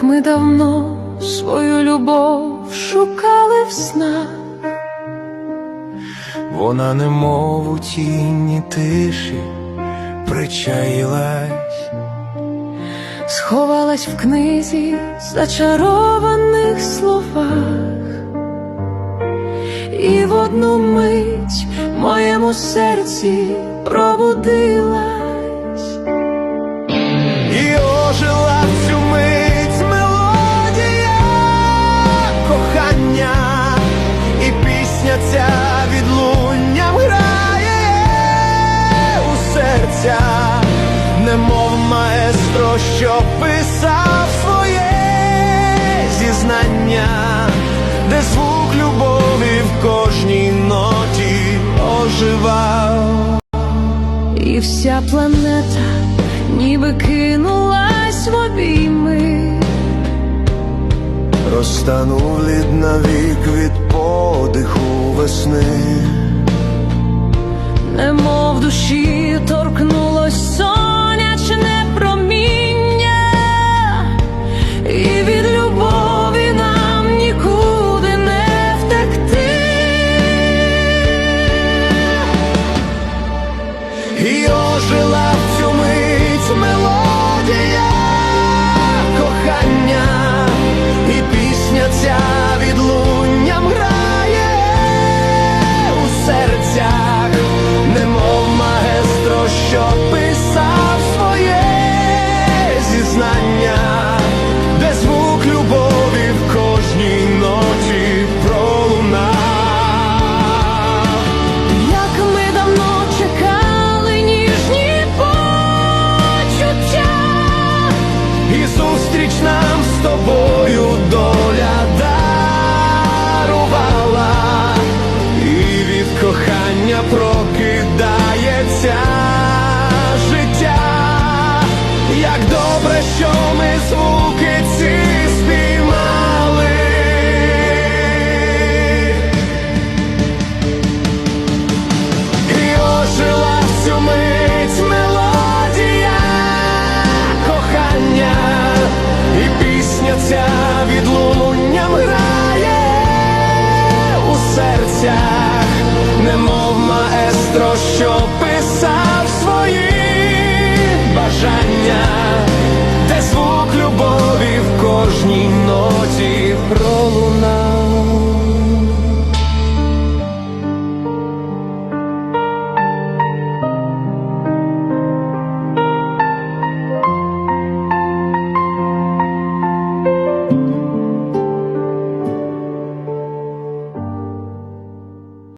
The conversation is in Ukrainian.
як ми давно свою любов шукали в снах. Вона немов у тіні тиші причаїлась, сховалась в книзі зачарованих словах, і в одну мить в моєму серці пробудилась. Пісня ця відлунням грає у серця, немов маестро, що писав своє зізнання, де звук любові в кожній ноті оживав. І вся планета ніби кинулась в обійми, Розтанув лід навік від подиху весни, немов душі торкнулось сонячне проміння, і від любові нам нікуди не втекти. і ожила прокидається життя, як добре, що ми звуки маестро, що писав свої бажання, де звук любові в кожній ноті пролунав.